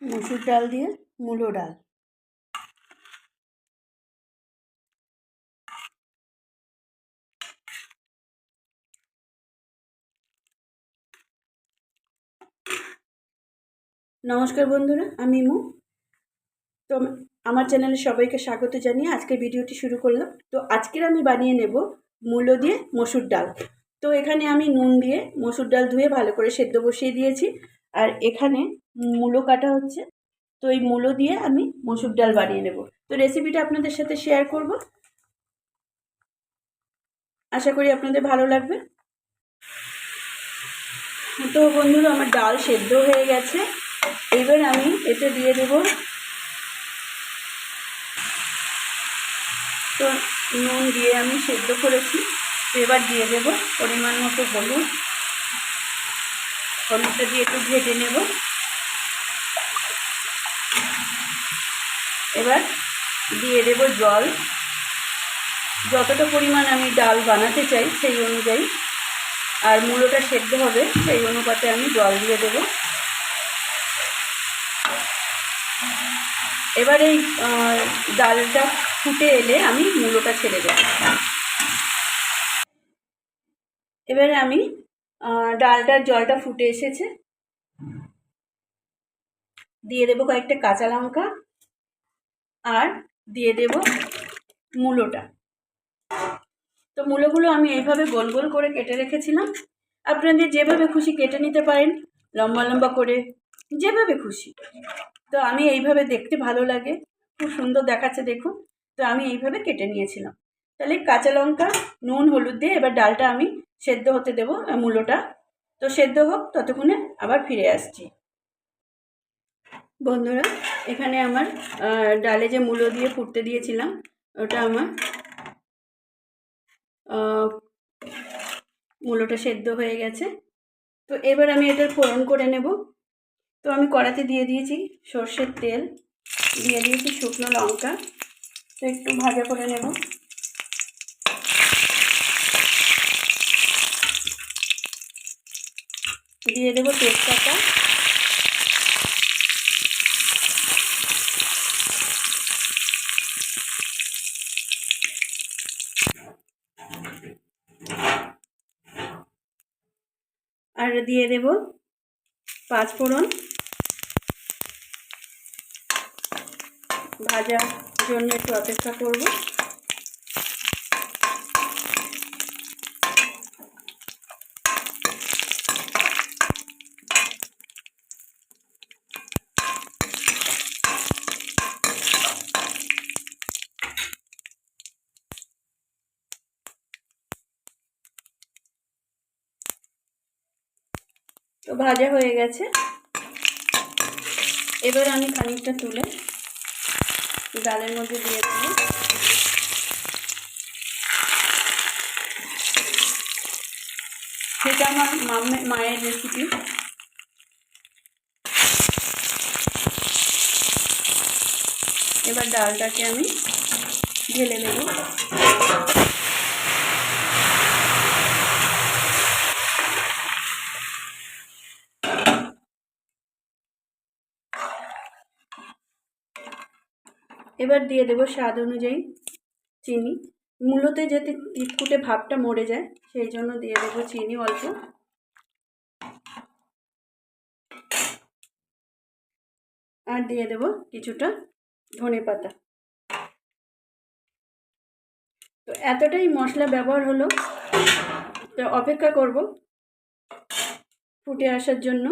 মসুর ডাল দিয়ে মূলো ডাল। নমস্কার বন্ধুরা, আমি মু তো আমার চ্যানেলে সবাইকে স্বাগত জানিয়ে আজকের ভিডিওটি শুরু করলাম। তো আজকের আমি বানিয়ে নেব মূলো দিয়ে মসুর ডাল। তো এখানে আমি নুন দিয়ে মসুর ডাল ধুয়ে ভালো করে সেদ্ধ বসিয়ে দিয়েছি। আর এখানে মূলো কাটা হচ্ছে। তো এই মূলো দিয়ে আমি মসুর ডাল বানিয়ে নেব। তো রেসিপিটা আপনাদের সাথে শেয়ার করব। আশা করি আপনাদের ভালো লাগবে। তো বন্ধুরা, আমার ডাল সেদ্ধ হয়ে গেছে। এবার আমি এতে দিয়ে দেব তো নুন দিয়ে আমি সেদ্ধ করেছি। এবার দিয়ে দেব পরিমাণ মতো হলুদ। হলুদটা দিয়ে একটু ভেজে নেব। এবার দিয়ে দেব জল। যতটা পরিমাণ আমি ডাল বানাতে চাই সেই অনুযায়ী, আর মূলোটা সেদ্ধ হবে সেই অনুপাতে আমি জল দিয়ে দেবো। এবার এই ডালটা ফুটে এলে আমি মূলোটা ছেড়ে দেব। এবারে আমি ডালটার জলটা ফুটে এসেছে। দিয়ে দেবো কয়েকটা কাঁচা লঙ্কা আর দিয়ে দেব মূলোটা। তো মূলোগুলো আমি এইভাবে গোল গোল করে কেটে রেখেছিলাম। আপনাদের যেভাবে খুশি কেটে নিতে পারেন, লম্বা লম্বা করে, যেভাবে খুশি। তো আমি এইভাবে দেখতে ভালো লাগে, খুব সুন্দর দেখাচ্ছে দেখুন। তো আমি এইভাবে কেটে নিয়েছিলাম। তাহলে কাঁচা লঙ্কা, নুন, হলুদ দিয়ে এবার ডালটা আমি সেদ্ধ হতে দেবো মূলোটা তো সেদ্ধ হোক, ততক্ষণে আবার ফিরে আসছি। বন্ধুরা, এখানে আমার ডালে যে মূলো দিয়ে ফুটতে দিয়েছিলাম, ওটা আমার মূলোটা সেদ্ধ হয়ে গেছে। তো এবার আমি এটার ফোড়ন করে নেব। তো আমি কড়াতে দিয়ে দিয়েছি সর্ষের তেল, দিয়ে দিয়েছি শুকনো লঙ্কা। তো একটু ভাজা করে নেব। দিয়ে দেবো তেজপাতা। আর দিয়ে দেব পাঁচ ফোড়ন। ভাজার জন্য একটু অপেক্ষা করব। তো ভাজা হয়ে গেছে। এবার আমি খানিকটা তুলে ডালের মধ্যে দিয়ে দেবো। সেটা আমার মায়ের রেসিপি এবার ডালটাকে আমি ঢেলে দেব। এবার দিয়ে দেবো স্বাদ অনুযায়ী চিনি। মূলতে যাতে তিতকুটে ভাবটা মরে যায়, সেই জন্য দিয়ে দেবো চিনি অল্প। আর দিয়ে দেবো কিছুটা ধনে পাতা। তো এতটাই মশলা ব্যবহার হলো, তো অপেক্ষা করব ফুটে আসার জন্য।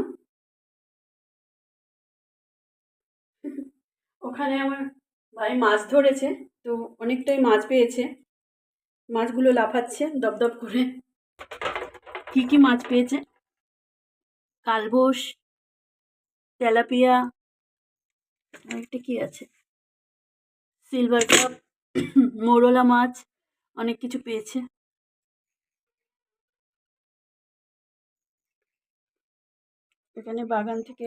ওখানে আমার ভাই মাছ ধরেছে, তো অনেকটাই মাছ পেয়েছে। মাছগুলো লাফাচ্ছে দপদপ করে। কি কি মাছ পেয়েছে? কালবোস তেলাপিয়া একটা কি আছে? সিলভার কাপ, মোরলা মাছ, অনেক কিছু পেয়েছে। এখানে বাগান থেকে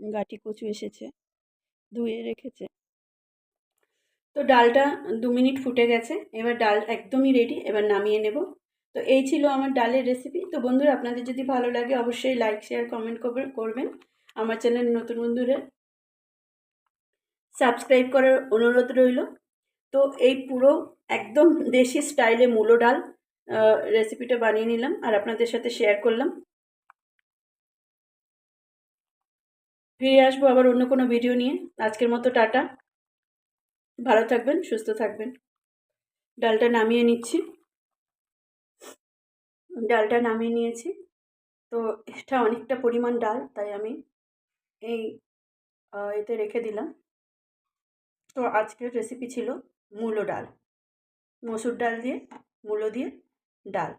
গাটি কচু এসেছে। ধুয়ে রেখেছে। তো ডালটা দু মিনিট ফুটে গেছে, এবার ডাল একদমই রেডি এবার নামিয়ে নেব। তো এই ছিল আমার ডালের রেসিপি তো বন্ধুরা, আপনাদের যদি ভালো লাগে, অবশ্যই লাইক শেয়ার কমেন্ট করবেন। আমার চ্যানেল নতুন বন্ধুরা সাবস্ক্রাইব করার অনুরোধ রইল। তো এই পুরো একদম দেশি স্টাইলে মূলো ডাল রেসিপিটা বানিয়ে নিলাম। আর আপনাদের সাথে শেয়ার করলাম। ফিরে আসব আবার অন্য কোনো ভিডিও নিয়ে। আজকের মতো টাটা। ভালো থাকবেন, সুস্থ থাকবেন। ডালটা নামিয়ে নিচ্ছি। ডালটা নামিয়ে নিয়েছি। তো এটা অনেকটা পরিমাণ ডাল, তাই আমি এই এতে রেখে দিলাম। তো আজকের রেসিপি ছিল মূলো ডাল। মসুর ডাল দিয়ে, মূলো দিয়ে ডাল।